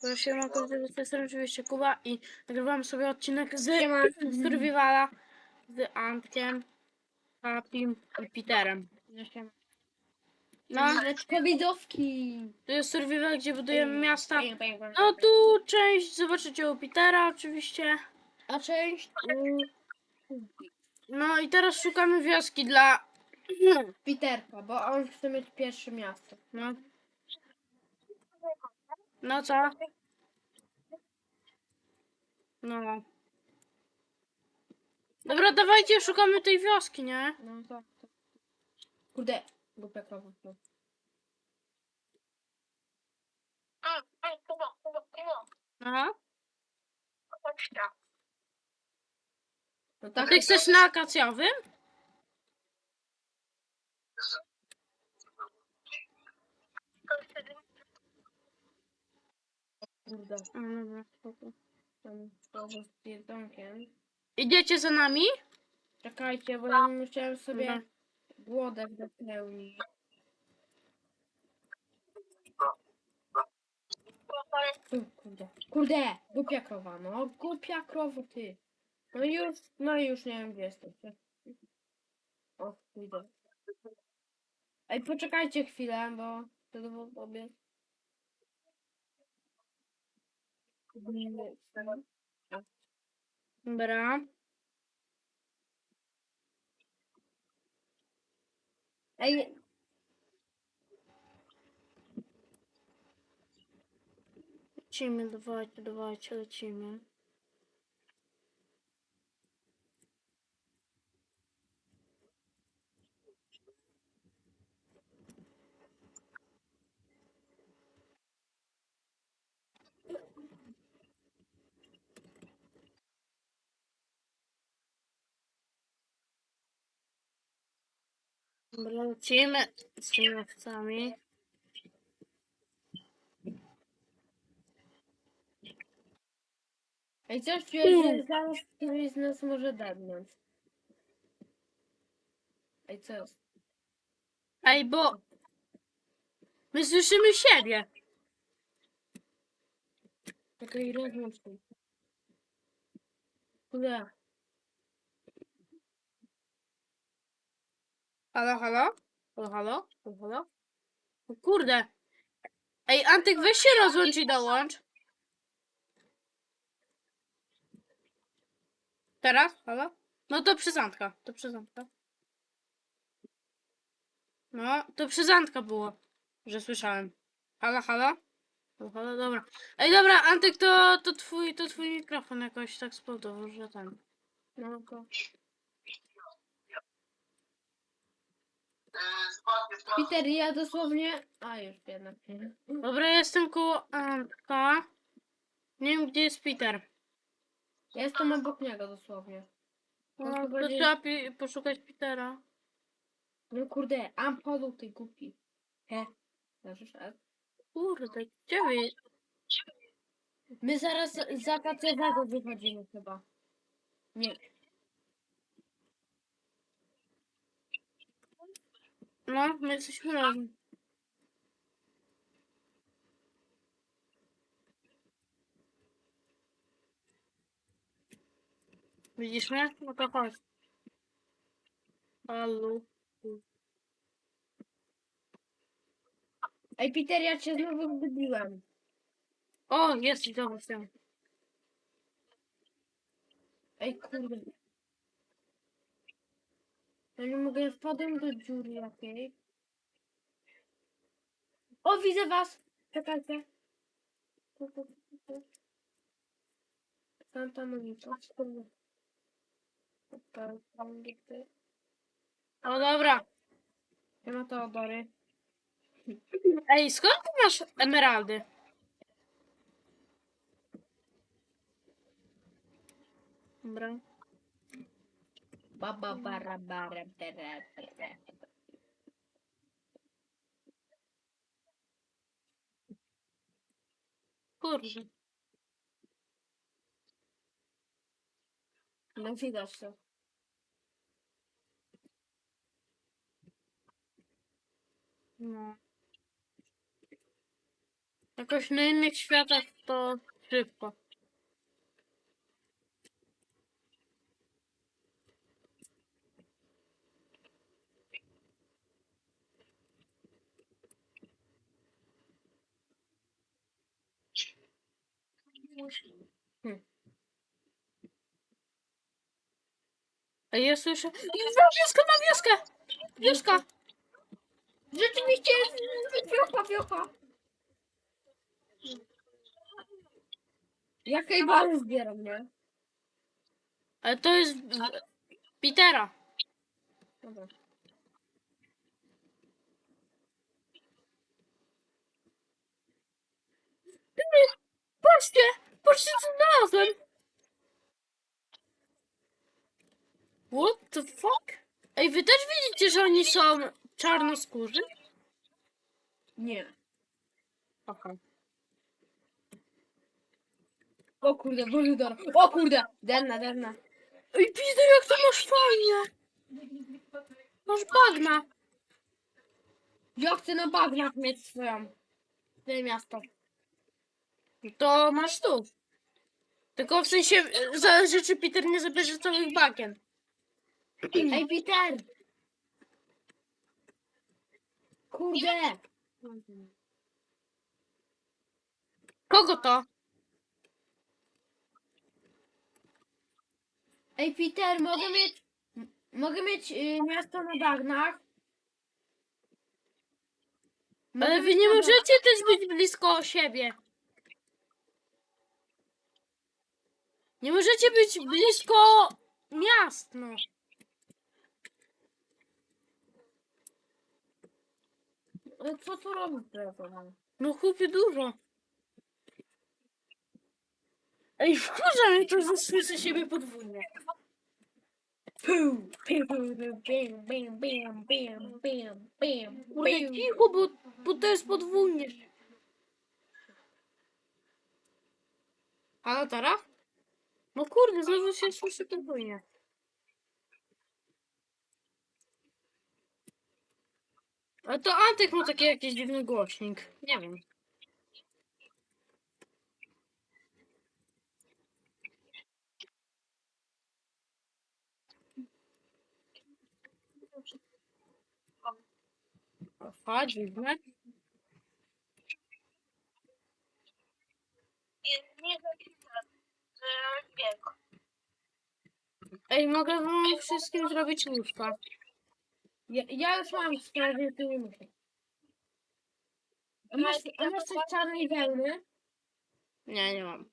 To się ma z tej strony oczywiście Kuba i nagrywam sobie odcinek z. Survivala z Antkiem, Papim i Peterem. No, Maneczko widowki. to jest Survival, gdzie budujemy miasta. No tu część zobaczycie u Petera oczywiście. A część No i teraz szukamy wioski dla... Piterka, bo on chce mieć pierwsze miasto. No. No co? No. Dobra, dawajcie, szukamy tej wioski, nie? No tak. tak. Kurde, głupia krowa. No. Ej, Kuba, Kuba, Kuba, Aha. chodź tak. No A tak, ty chcesz na akacjowym? Kurde. A, dobra, spoko. Tam słowo z jedzonkiem. Idziecie za nami? Czekajcie, bo ja musiałem sobie Dobra. głodek dopełnić. Kurde, kurde, głupia krowa, no, głupia krowa, ty. No i już, no i już nie wiem, gdzie jesteście. O, idę. Ej, poczekajcie chwilę, bo wtedy wam powiem. Dobra. Ej, Lecimy, dawajcie, dawajcie, lecimy. Dobra, lecimy z tymi owcami. ej, coś czuję, że zaraz któryś z nas może dadnąć. Ej, co jest? Ej, bo my słyszymy siebie. Czekaj, rozłącz się. Kurde, Halo, halo? Halo, halo? Halo, halo? O kurde. Ej, Antyk, weź się rozłącz i dołącz. Teraz? Halo? No to przyzantka, to przyzantka. No, to przyzantka było, że słyszałem. Halo, halo? Halo, halo, dobra. Ej, dobra, Antyk, to, to twój, to twój mikrofon jakoś tak spowodował, że ten. no to... Peter, ja dosłownie... A, już nie. Dobra, jestem koło Antka. Nie wiem, gdzie jest Peter. Ja jestem obok niego dosłownie. No, to trzeba pi- poszukać Petera. No kurde, Ampolu, ty głupi. He. Kurde, gdzie wy? My zaraz z akacjowego wychodzimy chyba. Nie. No, my jesteśmy razem. Widzisz mnie? No to chodź. Halo. Ej, Peter, ja cię znowu zgubiłem. O, jest i zobacz tam. Ja nie mogę, wpadłem do dziury jakiej. O, widzę was! Czekajcie. Santa Monica. O, dobra. Nie ma Teodory. Ej, skąd ty masz emeraldy? Dobra. Baba bara bara bara bara. Kurde. No widać to. No. Jakoś na innych światach to szybko. A ja słyszę. Mam wioskę, mam wioskę! Wioska! Rzeczywiście jest wiocha, wiocha. Jakiej bary zbieram, nie? Ale to jest Petera. Dobra. Patrzcie! Patrzcie co znalazłem! What the fuck? Ej, wy też widzicie, że oni są czarnoskórzy? Nie. Aha. O kurde, Bolidor. O kurde, denna, denna. Ej, Peter, jak to masz fajnie! Masz bagna! Ja chcę na bagnach mieć swoją. Swoje miasto. To masz tu. Tylko w sensie e, zależy, czy Peter nie zabierze całych bagien. Ej, Peter! Kurde! Kogo to? Ej, Peter, mogę mieć... Mogę mieć y, miasto na bagnach? Mogę Ale wy mieć nie na możecie też być blisko siebie. Nie możecie być blisko miast, no. Ale Co tu robisz teraz? No chłopie dużo. Ej, wkurza mnie to, że słyszę siebie podwójnie. Piu, piu, bim, bim, bim, bim, bim, bim, Kurde, bim. cicho, bo, bo to jest podwójnie. Halo, Tara? No kurde, znowu się słyszy podwójnie. Ale to Antek ma taki jakiś dziwny głośnik. Nie wiem. Aha, dziwne. Jest nie zapisane. Bieg. Ej, mogę wam wszystkim zrobić łóżka. Ja, ja już mam w sprawie tyłu muszę. A masz, a masz coś czarnej wełny? Nie, nie mam.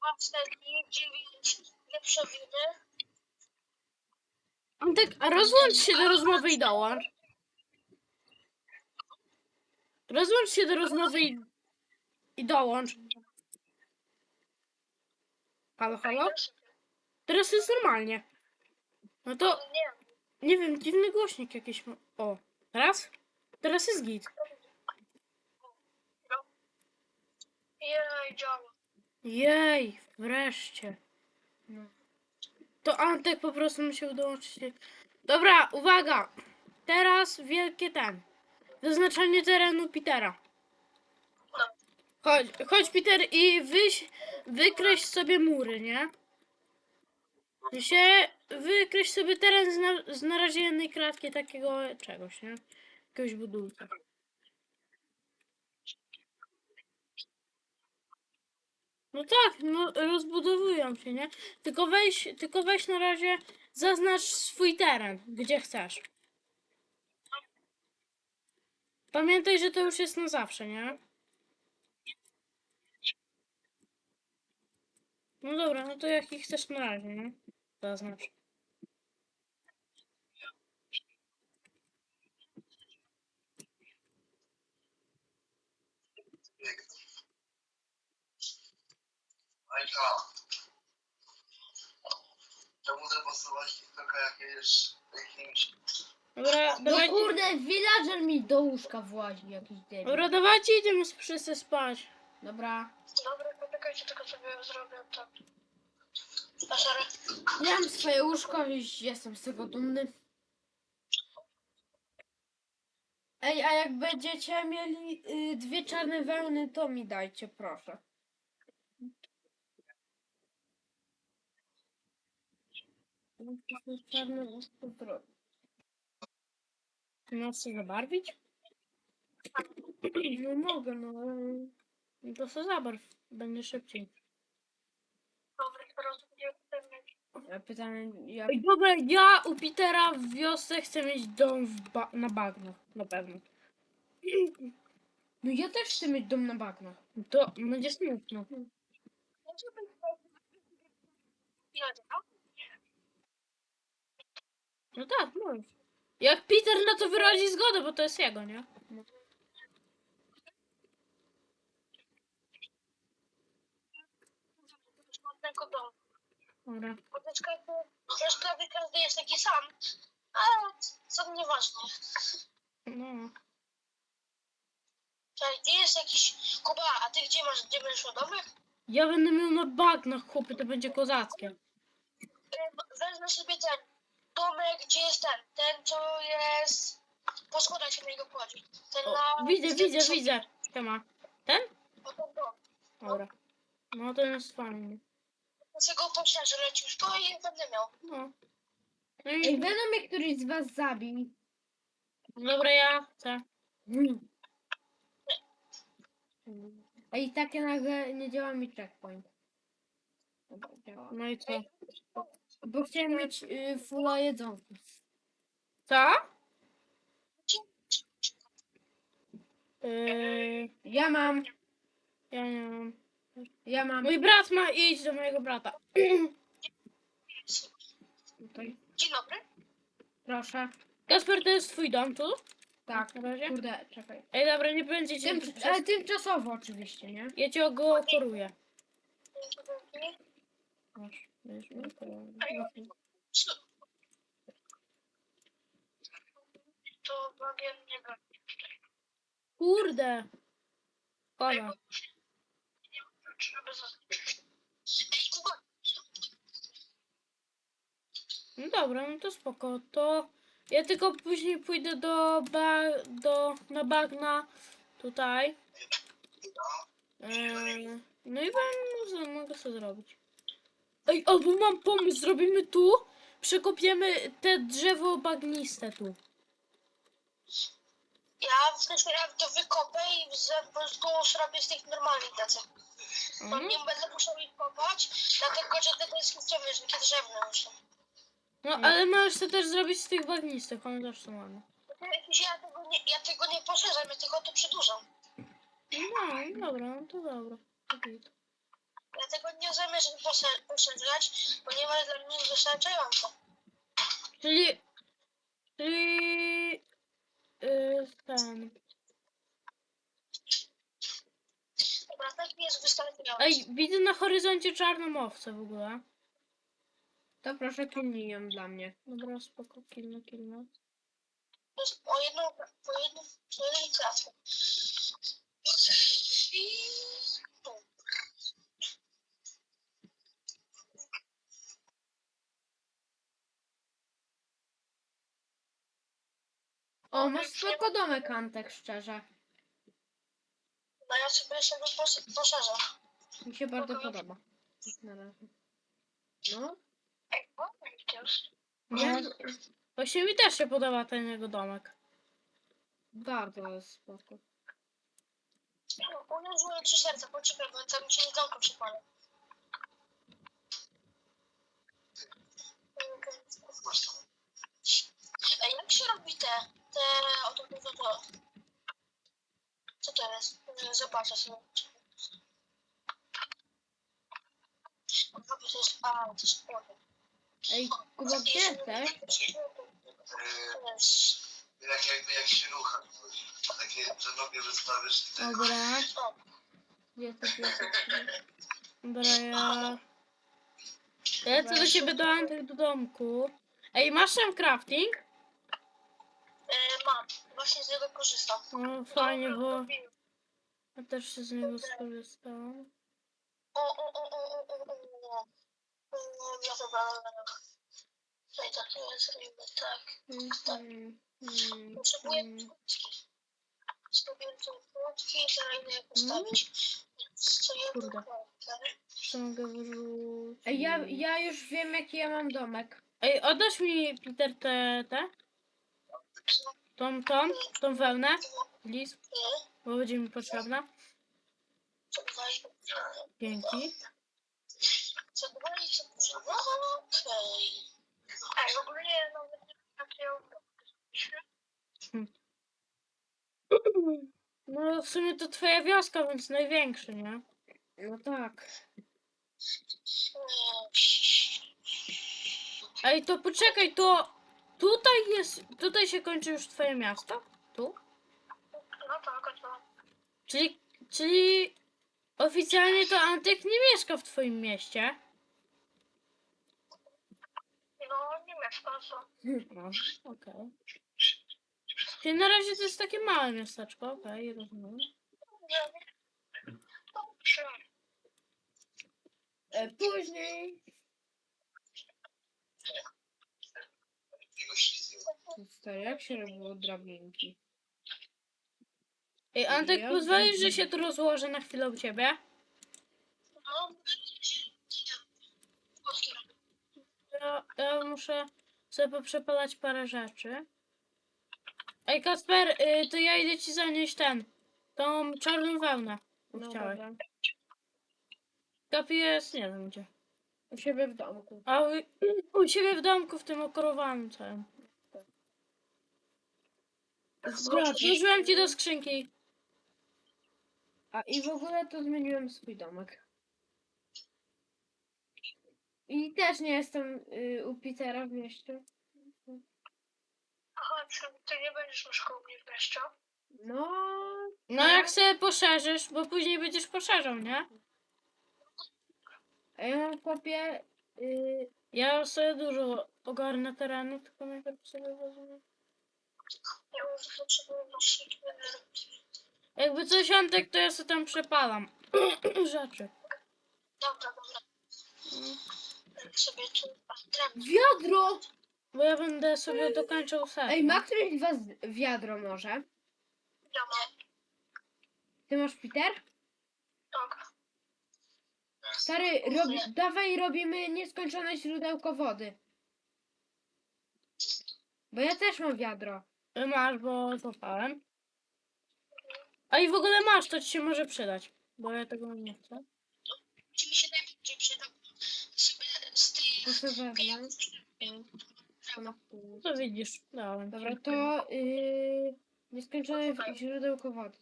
Poprzedni dziewięć wieprzowiny. Antek, a rozłącz się do rozmowy i dołącz. Rozłącz się do rozmowy i, i dołącz. Halo, halo? Teraz jest normalnie. No to, Nie, nie wiem, dziwny głośnik jakiś ma. O, teraz? Teraz jest git. jej działa. Jej, wreszcie. No. To Antek po prostu musiał dołączyć. Dobra, uwaga. Teraz wielkie ten. Wyznaczanie terenu Petera. Chodź, chodź Peter i wyś, wykreś sobie mury, nie? Się wykreś sobie teren z, na, z naraziennej kratki takiego czegoś, nie? Jakiegoś budulca. No tak, no rozbudowują się, nie? Tylko weź, tylko weź na razie, zaznacz swój teren, gdzie chcesz. Pamiętaj, że to już jest na zawsze, nie? No dobra, no to jaki chcesz na razie, nie? Zaznacz. Majka. Czemu zapasować TikToka jak jedziesz jakimś... Dobra, No dawaj, kurde, villager mi do łóżka włazi jakiś debil. dobra, dawajcie, idziemy wszyscy spać. Dobra. Dobra, poczekajcie, tylko sobie zrobię to. A sorry. Ja mam swoje łóżko i jestem z tego dumny. Ej, a jak będziecie mieli y, dwie czarne wełny, to mi dajcie, proszę. Czarne No co zabarwić? No mogę, no. No to co zabarw, będzie szybciej. Dobra, teraz będzie pewnie. Ja pytanie, ja... Ej, dobra, ja u Petera w wiosce chcę mieć dom w ba- na bagnach, na pewno. No ja też chcę mieć dom na bagnach. No To będzie smutno. Ja no? No tak, możesz. Jak Peter na to wyrazi zgodę, bo to jest jego, nie? Dobra. Też prawie każdy jest taki sam. Ale co nieważne. No. Czekaj, gdzie jest jakiś... Kuba, a ty gdzie masz, gdzie będziesz domek? Ja będę miał na bagnach, chłopie, to będzie kozackie. Wezmę sobie ten domek, gdzie jest ten, ten co jest... Po schodach się na niego wchodzi. Ten na... widzę, widzę, widzę. Siema. Ten? O, ten dom. Dobra. No to jest fajny. Muszę go poszerzy leciuszko i będę miał. No. Ej, i... będą mnie któryś z was zabił. Dobra, ja chcę. Ej, takie nagle nie działa mi checkpoint. Dobra, działa. No i co? Bo chciałem mieć y, fulla jedzonka. Co? Yy, Ja mam, ja nie mam. Ja mam. Mój brat ma iść do mojego brata. Tutaj. Dzień dobry. Proszę. Kasper, to jest twój dom tu? Tak, Na razie? kurde, czekaj. Ej, dobra, nie będzie cię... Tym, ale tymczasowo oczywiście, nie? Ja cię go koruję. Dzięki, dzięki. Masz, będziesz miał koronę. To bagien nie będzie. Kurde. Kola. No dobra, no to spoko. To ja tylko później pójdę do ba do na bagna tutaj. Eee, no i będę, mogę sobie zrobić. Ej, albo mam pomysł, zrobimy tu, przekopiemy te drzewo bagniste tu. ja w ja to wykopę i z- po prostu zrobię z tych normalnych tacy. Bo Mhm. nie będę musiał ich kopać, dlatego że te deski drzewne, że takie drzewne już są. No ale możesz to też zrobić z tych bagnistych, one też są ładne. Jakiś Ja tego nie, ja tego nie poszerzam, ja tylko to przedłużam. No, dobra, no to dobra. Git. Ja tego nie zamierzam posze- poszerzać, ponieważ dla mnie jest wystarczająco. Czyli... Czyli... Yy, ten... Dobra, tak. Ej, widzę na horyzoncie czarną owcę w ogóle. To proszę kilnij ją dla mnie. Dobra, spoko, kilno, kilno. To jest o jedną, po jednym, po. I tu. O, masz spoko domek, Antek, szczerze. No ja sobie jeszcze go pos- poszerzę. Mi się bardzo podoba. Na razie. No, Ej, o, już. No, właśnie mi też się podoba ten jego domek. bardzo jest spoko. Ułożyłem trzy serca, poczekaj, bo tam mi się jedzonko przypala. Ej, jak się robi te, te, o to, to, to, to. Co to jest? Zobaczę sobie. O, to jest, a, to jest powiem. Ej, Kuba, gdzie jesteś? Jak, jakby jak się rucha. Takie, że nogi wystawisz i tak. Dobra, Gdzie jesteś? Dobra, ja... Ja lecę do siebie do Antek do domku. Ej, masz tam crafting? e, mam, właśnie z niego korzystam. No fajnie, bo ja też się z niego skorzystałam. O, o, o, o, o, o, o, o. O, ja to Tutaj tak nie zrobimy, tak. Mm, mm, Potrzebuję mm. Zrobiłem te płotki i teraz idę je postawić. Co jedno Kurde. płotkę. Co mogę wyrzucić? Ej, ja, ja już wiem jaki ja mam domek. Ej, oddasz mi, Peter, te, te? Tą, tą, tą wełnę? Lis, Nie? bo będzie mi potrzebna. Co dwa i Dzięki. co dwa i co trzy. No okej. Ej, w ogóle nie No, w sumie to twoja wioska, więc największy, nie? No tak. Ej, to poczekaj, to tutaj jest, tutaj się kończy już twoje miasto? Tu? No tak. Czyli, czyli oficjalnie to Antek nie mieszka w twoim mieście? No nie mieszka, co? No, okej. Czyli na razie to jest takie małe miasteczko, okej, rozumiem. Nie. Dobrze. E, później. Stary, jak się robiło drabinki? Ej, Antek, Ja pozwolisz, że się tu rozłożę na chwilę u ciebie? No. Ja, ja muszę sobie poprzepalać parę rzeczy. Ej, Kasper, y, to ja idę ci zanieść ten, tą czarną wełnę. No Chciałeś. dobra. Kapi jest, nie wiem gdzie. U siebie w domku. A u, u ciebie w domku, w tym okorowanym całym. Złożyłem ci do skrzynki. A i w ogóle to zmieniłem swój domek. I też nie jestem y, u Petera w mieście. Aha, czy ty nie będziesz mieszkał u mnie w mieście? No, No jak sobie poszerzysz, bo później będziesz poszerzał, nie? a ja mam chłopie. Y, Ja sobie dużo ogarnę terenu, tylko najpierw sobie wezmę. Ja już potrzebuję nosić energii. Jakby coś Antek, to ja sobie tam przepalam rzeczy. Dobra, dobra. Tak sobie tu wiadro! Bo ja będę sobie dokończał set. Ej, ma któryś z was wiadro może? Ja mam. Ty masz Peter? Tak. Stary, robi, dawaj robimy nieskończone źródełko wody. Bo ja też mam wiadro. Masz, bo złapałem. A i w ogóle masz, to ci się może przydać. Bo ja tego nie chcę. Ci mi się najbardziej przyda. Sobie z tych Proszę wewnątrz. pieniędzy. No To widzisz. Dałem. Dobra, to yy, nieskończone źródełko wody.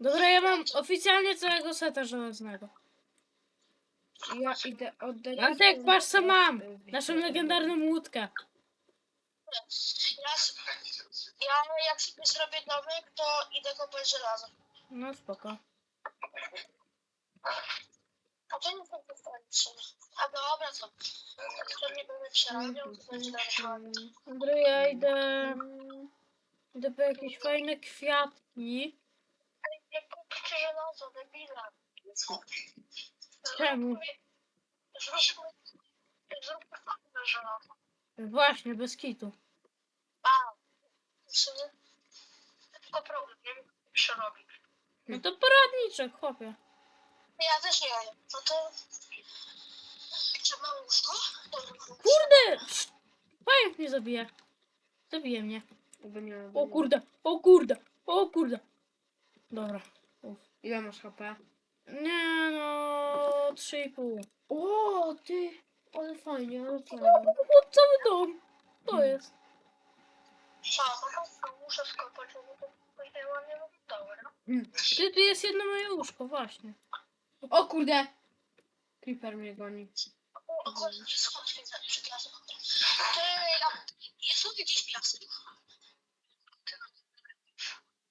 Dobra, ja mam oficjalnie całego seta żelaznego. Ja idę oddać... Antek, patrz co mam! Naszą legendarną łódkę. Ja, s- ja jak sobie zrobię domek, to idę kopać żelazo. No spoko. A to nie tak wystarczy. A dobra, to. To nie będę przerabiał, to będzie dalej. Dobra, ja idę... Idę po jakieś fajne kwiatki. Nie kupcie żelazo, debila. Czemu? Zróbmy, zróbmy fajne żelazo. Właśnie, bez kitu. A, w sumie. Tylko problem, nie wiem, jak się robi. No to poradniczek, chłopie. Ja też nie wiem. No to... Czy mam łóżko? Dobra, Kurde! Pająk mnie zabije. Zabije mnie. Nie O kurde, o kurde, o kurde. Dobra. Ile masz HP? Nie no, 3,5. O, ty! Ale fajnie, ale fajnie. O, cały dom. To jest. To muszę skopać, bo to później ładnie wyglądało, no. Ty, tu jest jedno moje łóżko, właśnie. O kurde! Creeper mnie goni. O, przed lasem. Ty, ja... Jest tu gdzieś piasek.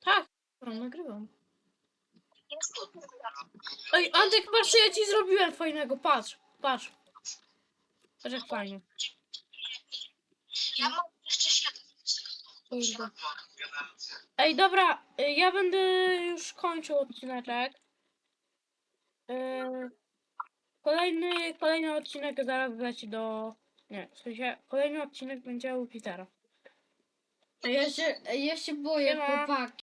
Tak, dobra, nagrywam. Jest tu Ej, Antek, patrz co ja ci zrobiłem fajnego, patrz, patrz. Patrz jak fajnie. Ja mam. Kurde. Ej, dobra, y, ja będę już kończył odcineczek. Y, Kolejny, kolejny odcinek zaraz wleci do... Nie, w sensie, kolejny odcinek będzie u Petera. Ja się, ja się boję, Siema. chłopaki.